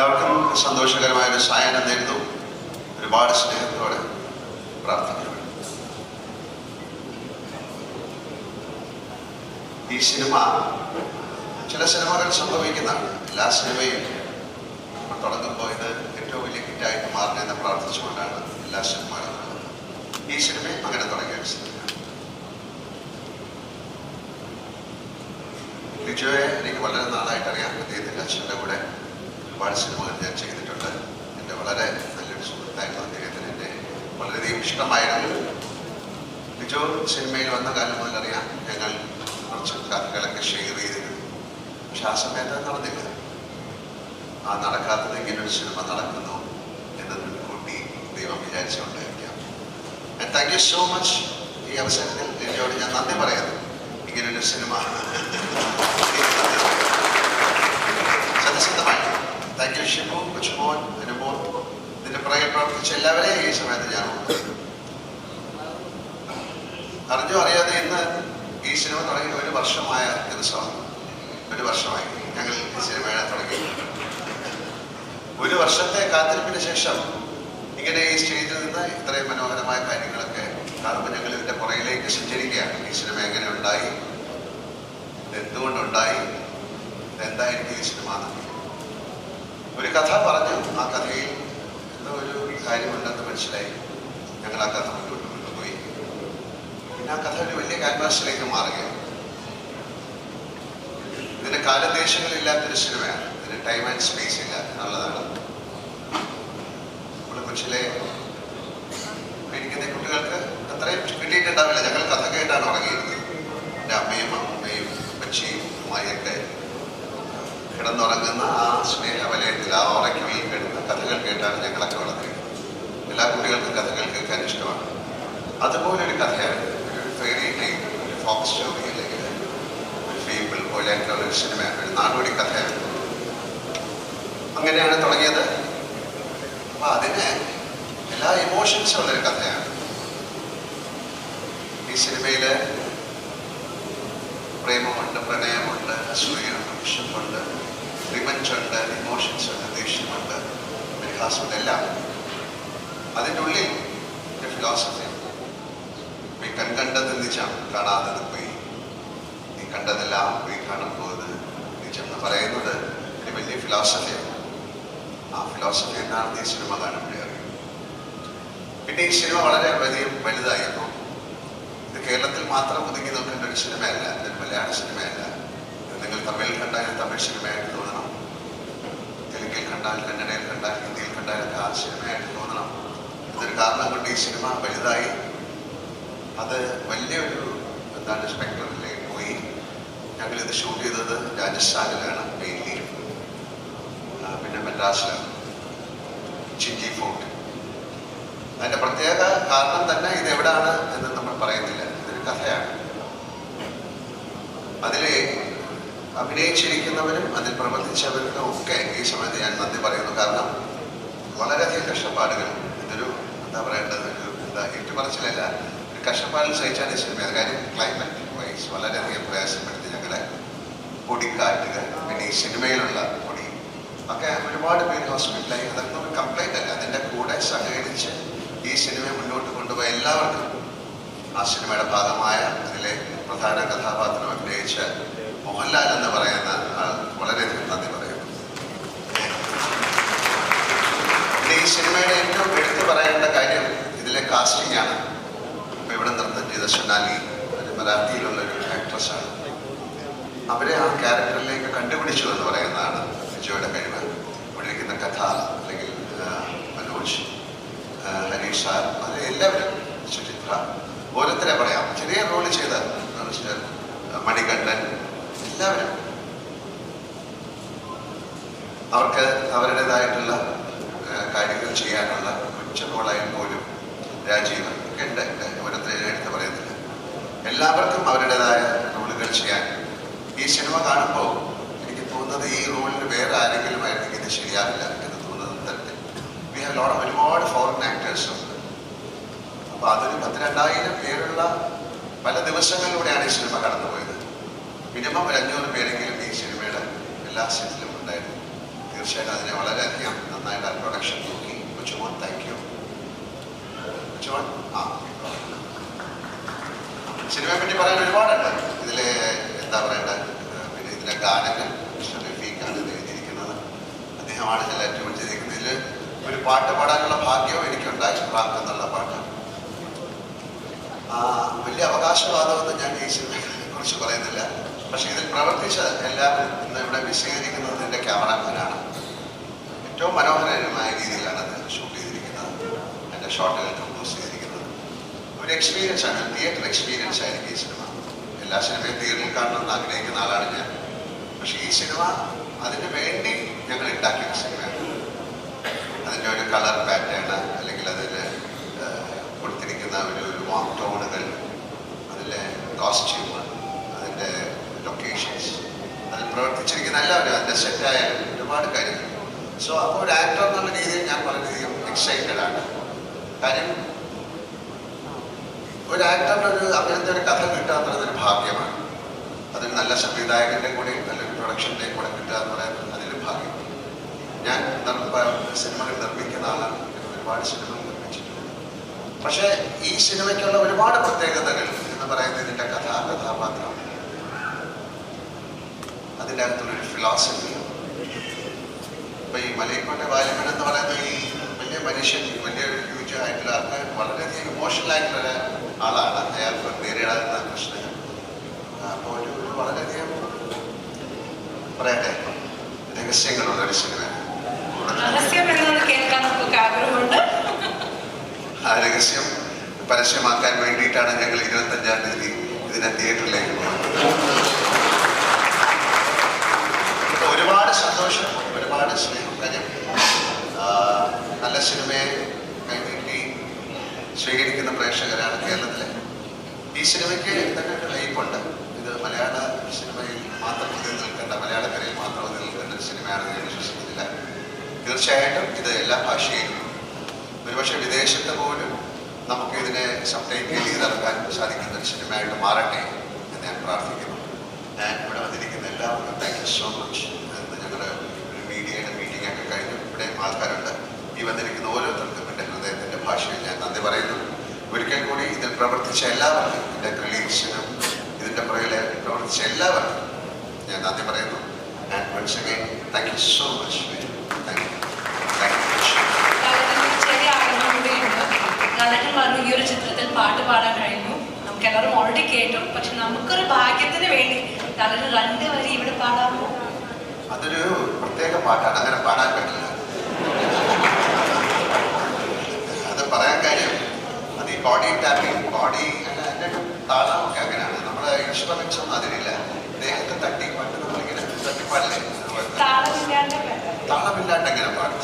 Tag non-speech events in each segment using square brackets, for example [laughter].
എല്ലാവർക്കും സന്തോഷകരമായ ഒരു സായനം നേരുന്നു. ഒരുപാട് സ്നേഹത്തോടെ പ്രാർത്ഥിക്കുന്നു. ഈ സിനിമ ചില സിനിമകൾ സംഭവിക്കുന്നതാണ് എല്ലാ സിനിമയും നമ്മൾ തുടങ്ങുമ്പോൾ ഇത് ഏറ്റവും വലിയ ഹിറ്റായിട്ട് മാറണമെന്ന് പ്രാർത്ഥിച്ചുകൊണ്ടാണ് എല്ലാ സിനിമകളും ഈ സിനിമയും അങ്ങനെ തുടങ്ങിയ ഒരു സിനിമ. ലിജോയെ എനിക്ക് വളരെ നാളായിട്ട് അറിയാം. അദ്ദേഹത്തിന്റെ അച്ഛന്റെ കൂടെ സിനിമകൾ ഞാൻ ചെയ്തിട്ടുണ്ട്. എന്റെ വളരെ നല്ലൊരു സുഹൃത്തായിരുന്നു അദ്ദേഹത്തിന്. എന്റെ വളരെയധികം ഇഷ്ടമായിരുന്നു. ലിജോ സിനിമയിൽ വന്ന കാലം മുതൽ അറിയാം ഞങ്ങൾ കുറച്ച് കഥകളൊക്കെ ഷെയർ ചെയ്തിരുന്നു. പക്ഷെ ആ സമയത്ത് നടന്നില്ല. ആ നടക്കാത്തത് ഇങ്ങനൊരു സിനിമ നടക്കുന്നു എന്ന് മുൻകൂട്ടി ദൈവം വിചാരിച്ചുകൊണ്ടായിരിക്കാം താങ്ക് യു സോ മച്ച് ഈ അവസരത്തിൽ ലിജോട് ഞാൻ നന്ദി പറയുന്നു. ഇങ്ങനൊരു സിനിമ. [laughs] സത്യസന്ധമായി. താങ്ക് യു ഷിബു കൊച്ചുമോൻ അനുമോൻ ഇതിന്റെ പുറകെ പ്രവർത്തിച്ച എല്ലാവരെയും ഈ സമയത്ത് ഞാൻ. അറിഞ്ഞോ അറിയാതെ ഇന്ന് ഈ സിനിമ തുടങ്ങി ഒരു വർഷമായ ദിവസമാണ്. ഒരു വർഷമായി. ഞങ്ങൾ ഈ സിനിമ തുടങ്ങി. ഒരു വർഷത്തെ കാത്തിരിപ്പിന് ശേഷം ഇങ്ങനെ ഈ സ്റ്റേജിൽ നിന്ന് ഇത്രയും മനോഹരമായ കാര്യങ്ങളൊക്കെ കാണുമ്പോൾ ഞങ്ങൾ ഇതിന്റെ പുറകിലേക്ക് സഞ്ചരിക്കുകയാണ്. ഈ സിനിമ എങ്ങനെ ഉണ്ടായി? എന്തുകൊണ്ടുണ്ടായി ഇതെന്തായിരിക്കും ഈ സിനിമ എന്ന്. ഒരു കഥ പറഞ്ഞു ആ കഥയിൽ എന്തോ ഒരു കാര്യമുണ്ടെന്ന് മനസ്സിലായി. ഞങ്ങൾ ആ കഥ മുന്നോട്ട് കൊണ്ടുപോയി. പിന്നെ ആ കഥ ഒരു വലിയ ക്യാൻവാസിലേക്ക് മാറുകയാണ്. ഇതിന് കാലദേശങ്ങളില്ലാത്തൊരു സിനിമയാണ്. ഇതിന് ടൈം ആൻഡ് സ്പേസ് ഇല്ല എന്നുള്ളതാണ്. നമ്മുടെ കൊച്ചിലെ പഠിക്കുന്ന കുട്ടികൾക്ക് അത്രയും കിട്ടിയിട്ടുണ്ടാവില്ല. ഞങ്ങൾ കഥ കേട്ടാണ് ഉറങ്ങിയിരുന്നത് എന്റെ അമ്മയും അമ്മയും അച്ഛയും അമ്മയൊക്കെ കിടന്നുറങ്ങുന്ന ആ സ്നേഹവലയത്തിൽ ആ ഉറക്കുകയും കിടന്ന കഥകൾ കേട്ടാണ് ഞങ്ങളൊക്കെ എല്ലാ കുട്ടികൾക്കും കഥ കേൾക്കാൻ ഇഷ്ടമാണ്. അതുപോലെ ഒരു കഥയാണ് ഒരു ഫെയറി ടൈം ഒരു ഫോക്സ് സ്റ്റോറി അല്ലെങ്കിൽ ഒരു ഫീബിൾ പോലെയൊക്കെ ഒരു സിനിമയാണ് ഒരു നാടോടി കഥയാണ് അങ്ങനെയാണ് തുടങ്ങിയത്. അപ്പൊ അതിന് എല്ലാ ഇമോഷൻസും ഉള്ളൊരു കഥയാണ്. ഈ സിനിമയിൽ പ്രേമമുണ്ട് പ്രണയമുണ്ട് അസൂയുണ്ട് വിഷമുണ്ട് റിമഞ്ചുണ്ട് ഇമോഷൻസ് ഉണ്ട് ദേഷ്യമുണ്ട് പരിഹാസമുണ്ട് എല്ലാം. അതിന്റെ ഉള്ളിൽ ഒരു ഫിലോസഫി നീ കൺകണ്ടത് നിജം കാണാത്തത് പോയി. നീ കണ്ടതെല്ലാം പോയി പോകുന്നത് നിജം എന്ന് പറയുന്നത് ഒരു വലിയ ഫിലോസഫിയാണ് ആ ഫിലോസഫി എന്നാണ് ഈ സിനിമ കാണുമ്പോഴേ അറിയുന്നത് പിന്നെ ഈ സിനിമ വളരെ വലിയ വലുതായിരുന്നു ഇത് കേരളത്തിൽ മാത്രം ഒതുങ്ങി നോക്കേണ്ട ഒരു സിനിമയല്ല. ഇതൊരു മലയാള സിനിമയല്ല. നിങ്ങൾ തമിഴിൽ കണ്ടാൽ തമിഴ് സിനിമയായിട്ട് തോന്നണം. തെലുങ്കിൽ കണ്ടാൽ കന്നഡയിൽ കണ്ടാൽ ഹിന്ദിയിൽ കണ്ടാൽ ആ സിനിമയായിട്ട് തോന്നണം. ഇതൊരു കാരണം കൊണ്ട് ഈ സിനിമ വലുതായി. അത് വലിയൊരു എന്താണ് സ്പെക്ടറിലേക്ക് പോയി. ഞങ്ങളിത് ഷൂട്ട് ചെയ്തത് രാജസ്ഥാനിലാണ് മെയിൻലി പിന്നെ മദ്രാസിലാണ്. ചിഞ്ചി ഫോർട്ട്. അതിന്റെ പ്രത്യേക കാരണം തന്നെ ഇത് എവിടാണ് എന്ന് നമ്മൾ പറയുന്നില്ല. ഇതൊരു കഥയാണ്. അതിൽ അഭിനയിച്ചിരിക്കുന്നവരും അതിൽ പ്രവർത്തിച്ചവർക്കും ഒക്കെ ഈ സമയത്ത് ഞാൻ നന്ദി പറയുന്നു. കാരണം വളരെയധികം കഷ്ടപ്പാടുകൾ ഇതൊരു എന്താ പറയേണ്ടത്? ഒരു എന്താ ഏറ്റുപറച്ചിലല്ല ഒരു കഷ്ടപ്പാടിൽ സഹിച്ചാണ് ഈ സിനിമ. അത് കാര്യം ക്ലൈമറ്റ് വൈസ് വളരെയധികം പ്രയാസപ്പെടുത്തി ഞങ്ങളെ പൊടിക്കാറ്റുകൾ പിന്നെ ഈ സിനിമയിലുള്ള പൊടി ഒക്കെ ഒരുപാട് പേര് ഹോസ്പിറ്റലായി അതൊക്കെ ഒരു കംപ്ലൈന്റ് അല്ല. അതിന്റെ കൂടെ സഹകരിച്ച് ഈ സിനിമ മുന്നോട്ട് കൊണ്ടുപോയ എല്ലാവർക്കും ആ സിനിമയുടെ ഭാഗമായ അതിലെ പ്രധാന കഥാപാത്രം അഭിനയിച്ച മോഹൻലാൽ എന്ന് പറയുന്ന ആൾ വളരെയധികം നന്ദി പറയുന്നു. ഈ സിനിമയുടെ ഏറ്റവും എടുത്തു പറയേണ്ട കാര്യം ഇതിലെ കാസ്റ്റിംഗ് ആണ് ഇപ്പൊ ഇവിടെ നൃത്തം ചെയ്ത സൊനാലി ഒരു മറാഠിയിലുള്ള ഒരു ആക്ട്രസ്സാണ് അവരെ ആ ക്യാരക്ടറിലേക്ക് കണ്ടുപിടിച്ചു എന്ന് പറയുന്നതാണ് വിജയുടെ കഴിവ്. ഇവിടെ കഥ അല്ലെങ്കിൽ മനോജ് ഹരീഷ് സാർ അത് എല്ലാവരും സുചിത്ര. ഓരോരുത്തരെ പറയാം. ചെറിയ റോൾ ചെയ്ത മണികണ്ഠൻ എല്ലാവരും. അവർക്ക് അവരുടേതായിട്ടുള്ള കാര്യങ്ങൾ ചെയ്യാനുള്ള ഉച്ച റോളായാൽ പോലും രാജീവ് ഒക്കെ ഉണ്ട്. ഓരോരുത്തരെ എടുത്ത് പറയുന്നില്ല എല്ലാവർക്കും അവരുടേതായ റോളുകൾ ചെയ്യാൻ ഈ സിനിമ കാണുമ്പോൾ എനിക്ക് തോന്നുന്നത് ഈ റോളിന് വേറെ ആരെങ്കിലും ആയിരുന്നെങ്കിൽ ഇത് ശരിയാവില്ല എന്ന് തോന്നുന്നത് തരത്തിൽ വി ഹാവ് ലോട്ട് ഒരുപാട് ഫോറിൻ ആക്ടേഴ്സ് ഉണ്ട്. അപ്പൊ അതൊരു പത്തിരണ്ടായിരം പേരുള്ള പല ദിവസങ്ങളിലൂടെയാണ് ഈ സിനിമ കടന്നുപോയത്. മിനിമം ഒരു അഞ്ഞൂറ് പേരെങ്കിലും ഈ സിനിമയുടെ എല്ലാ സെറ്റിലും ഉണ്ടായിരുന്നു. തീർച്ചയായിട്ടും അതിനെ വളരെയധികം നന്നായിട്ട് ആ പ്രൊഡക്ഷൻ നോക്കി. കൊച്ചുമോൻ താങ്ക് യു കൊച്ചുമോൻ ആ. സിനിമയെ പറ്റി പറയാൻ ഒരുപാടുണ്ട്. ഇതിൽ എന്താ പറയേണ്ടത് പിന്നെ ഇതിലെ ഗാനങ്ങൾ മിസ്റ്റർ റഫീഖാണ് എഴുതിയിരിക്കുന്നത്. അദ്ദേഹമാണ് ഇതിൽ ഏറ്റവും ചെയ്തിരിക്കുന്നത്. ഇതിൽ ഒരു പാട്ട് പാടാനുള്ള ഭാഗ്യവും എനിക്കുണ്ടായി റാക്ക് എന്നുള്ള പാട്ട്. വലിയ അവകാശവാദമൊന്നും ഞാൻ ഈ സിനിമയെ കുറിച്ച് പറയുന്നില്ല. പക്ഷേ ഇതിൽ പ്രവർത്തിച്ച എല്ലാവരും ഇന്ന് ഇവിടെ വിശദീകരിക്കുന്നത് എന്റെ ക്യാമറാമാനാണ്. ഏറ്റവും മനോഹരമായ രീതിയിലാണ് അത് ഷൂട്ട് ചെയ്തിരിക്കുന്നത്. എന്റെ ആയിട്ട് കമ്പോസ് ചെയ്തിരിക്കുന്നത്. ഒരു എക്സ്പീരിയൻസ് ആണ്. തിയേറ്റർ എക്സ്പീരിയൻസ് ആയിരിക്കും ഈ സിനിമ എല്ലാ സിനിമയും തിയേറ്ററിൽ കാണണമെന്ന് ആഗ്രഹിക്കുന്ന ആളാണ് ഞാൻ. പക്ഷേ ഈ സിനിമ അതിന് വേണ്ടി ഞങ്ങൾ ഉണ്ടാക്കിയ സിനിമയാണ് അതിന്റെ ഒരു കളർ പാറ്റേൺ അല്ലെങ്കിൽ അതിൽ കൊടുത്തിരിക്കുന്ന ഒരു ഒരു വാം ടോണുകൾ അതിലെ കോസ്റ്റ്യൂം അതിന്റെ ലൊക്കേഷൻസ് അതിൽ പ്രവർത്തിച്ചിരിക്കുന്ന എല്ലാവരും അതിന്റെ സെറ്റായ ഒരുപാട് കാര്യങ്ങൾ. സോ അപ്പോൾ ഒരു ആക്ടർ എന്നുള്ള രീതിയിൽ ഞാൻ വളരെയധികം എക്സൈറ്റഡ് ആണ്. കാര്യം ഒരു ആക്ടറിന് ഒരു അങ്ങനത്തെ ഒരു കഥ കിട്ടുക എന്നുള്ളത് ഒരു ഭാഗ്യമാണ്. അതൊരു നല്ല സംവിധായകന്റെ കൂടെ നല്ലൊരു പ്രൊഡക്ഷന്റെ കൂടെ കിട്ടുക എന്ന് പറയുന്നത് അതൊരു ഭാഗ്യം. ഞാൻ സിനിമകൾ നിർമ്മിക്കുന്ന ആളാണ്. ഒരുപാട് സിനിമകൾ നിർമ്മിച്ചിട്ടുണ്ട്. പക്ഷേ ഈ സിനിമയ്ക്കുള്ള ഒരുപാട് പ്രത്യേകതകൾ എന്ന് പറയുന്നത് ഇതിന്റെ കഥ കഥാപാത്രം. അതിന്റെ അകത്തുള്ളൊരു ഫിലോസഫി ഇപ്പൊ ഈ മലയക്കോട്ടെ വാലിമൻ എന്ന് പറയുന്ന ഈ വലിയ മനുഷ്യൻ വലിയ ആയിട്ടുള്ള ആൾക്ക് വളരെയധികം ഇമോഷണൽ ആയിട്ടുള്ള ആളാണ് അയാൾക്ക് നേരിടാവുന്ന പ്രശ്നങ്ങൾ അപ്പോൾ ഒരു വളരെയധികം പറയട്ടെ രഹസ്യങ്ങളുള്ള ഒരു സിനിമ രഹസ്യം എന്നത് കേൾക്കാൻ നമുക്ക് ആഗ്രഹമുണ്ട്. ആ രഹസ്യം പരസ്യമാക്കാൻ വേണ്ടിയിട്ടാണ് ഞങ്ങൾ ഇരുപത്തഞ്ചാം തീയതി ഇതിനെ തിയേറ്ററിലേക്ക് പോകുന്നത്. ഒരുപാട് സന്തോഷം ഒരുപാട് സ്നേഹം കാര്യം ആ, നല്ല സിനിമയെ കൈനീട്ടി സ്വീകരിക്കുന്ന പ്രേക്ഷകരാണ് കേരളത്തിലെ. ഈ സിനിമയ്ക്ക് തന്നെ ലൈഫുണ്ട് ഇത് മലയാള സിനിമയിൽ മാത്രം നിൽക്കേണ്ട മലയാളക്കരയിൽ മാത്രം നിൽക്കേണ്ട ഒരു സിനിമയാണെന്ന് ഞാൻ വിശ്വസിക്കുന്നില്ല. തീർച്ചയായിട്ടും ഇത് എല്ലാ ഭാഷയിലും ഒരുപക്ഷെ വിദേശത്ത് പോലും നമുക്ക് ഇതിനെ സബ്ടൈറ്റിൽ ചെയ്തിറക്കാൻ സാധിക്കുന്ന ഒരു സിനിമയായിട്ട് മാറട്ടെ എന്ന് ഞാൻ പ്രാർത്ഥിക്കുന്നു. ഞാൻ ഇവിടെ വന്നിരിക്കുന്ന എല്ലാവർക്കും താങ്ക് യു സോ മച്ച് എന്ന് ഞങ്ങളുടെ ഒരു മീഡിയയുടെ മീറ്റിംഗ് ഒക്കെ കഴിഞ്ഞു. ഇവിടെ ആൾക്കാരുണ്ട്. ഈ വന്നിരിക്കുന്ന ഓരോരുത്തർക്കും എന്റെ ഹൃദയത്തിന്റെ ഭാഷയിൽ ഞാൻ നന്ദി പറയുന്നു. ഒരിക്കൽ കൂടി ഇതിൽ പ്രവർത്തിച്ച എല്ലാവർക്കും എന്റെ ക്രിയേഷനും ഇതിന്റെ പുറകിലെ പ്രവർത്തിച്ച എല്ലാവർക്കും ഞാൻ നന്ദി പറയുന്നു. And once again thank you so much thank you കൂടിയുണ്ട്. പറഞ്ഞു ഈ ഒരു ചിത്രത്തിൽ പാട്ട് പാടാൻ കഴിഞ്ഞു. നമുക്ക് എല്ലാവരും ഓൾറെഡി കേട്ടു. പക്ഷെ നമുക്കൊരു ഭാഗ്യത്തിന് വേണ്ടി ലാലേട്ടൻ രണ്ട് വരി ഇവിടെ പാടാമോ അതൊരു പ്രത്യേക പാട്ടാണ്. അങ്ങനെ പാടാൻ പറ്റില്ല അത് പറയാൻ കാര്യം അത് ഈ ബോഡി ടാപ്പിംഗ് ബോഡി അതിന്റെ താളമൊക്കെ അങ്ങനെയാണ്. നമ്മുടെ ഇൻസ്ട്രുമെന്റ്സ് ഒന്നും അതിനില്ല ദേഹത്തെ തട്ടി പണ്ട് നമ്മളിങ്ങനെ തട്ടിപ്പാടില്ലേ താളമില്ലാണ്ടെങ്കിലും താളമില്ലാണ്ട് താളമില്ലാണ്ട് എങ്ങനെ പാടും?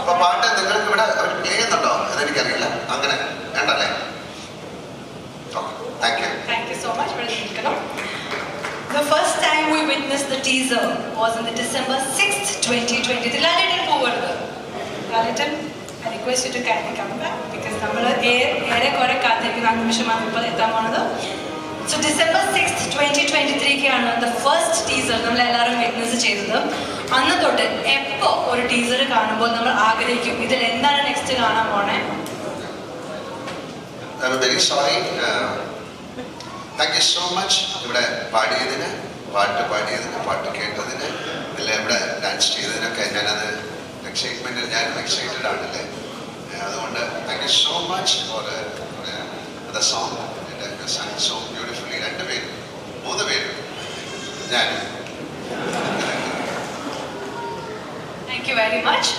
അപ്പൊ പാട്ട് നിങ്ങൾക്ക് ഇവിടെ അവർ പ്ലേ ചെയ്യുന്നുണ്ടോ? അതെനിക്കറിയില്ല. അങ്ങനെ വേണ്ടല്ലേ? താങ്ക് യു for നിൽക്കണം. The first time we witnessed the teaser was on the December 6th, 2020. Request you to kindly come back because നമ്മൾ ഏറെ കുറെ കാത്തിരിക്കുന്ന ആ നിമിഷമാണ് ഇപ്പോൾ എത്താൻ പോണത്. So December six twenty twenty ത്രീക്കാണ് the first teaser നമ്മൾ എല്ലാവരും വിറ്റ്നസ് ചെയ്തത്. അന്ന് തൊട്ട് എപ്പോൾ ഒരു ടീസർ കാണുമ്പോൾ നമ്മൾ ആഗ്രഹിക്കും? ഇതിൽ എന്താണ് നെക്സ്റ്റ് കാണാൻ പോണേ? I sorry thank you so much ഇവിടെ പാടിയതിന് പാട്ട് പാടിയതിന് പാട്ട് കേട്ടതിന് എല്ലാം ഇവിടെ ഡാൻസ് ചെയ്തതിനൊക്കെ ഞാനത് എക്സൈറ്റ്മെന്റിൽ ഞാനും എക്സൈറ്റഡ് ആണല്ലേ ഏഹ് അതുകൊണ്ട് thank you so much for the song sung so beautifully രണ്ട് പേരും മൂന്ന് പേരും. ഞാനും താങ്ക് യു വെരി മച്ച്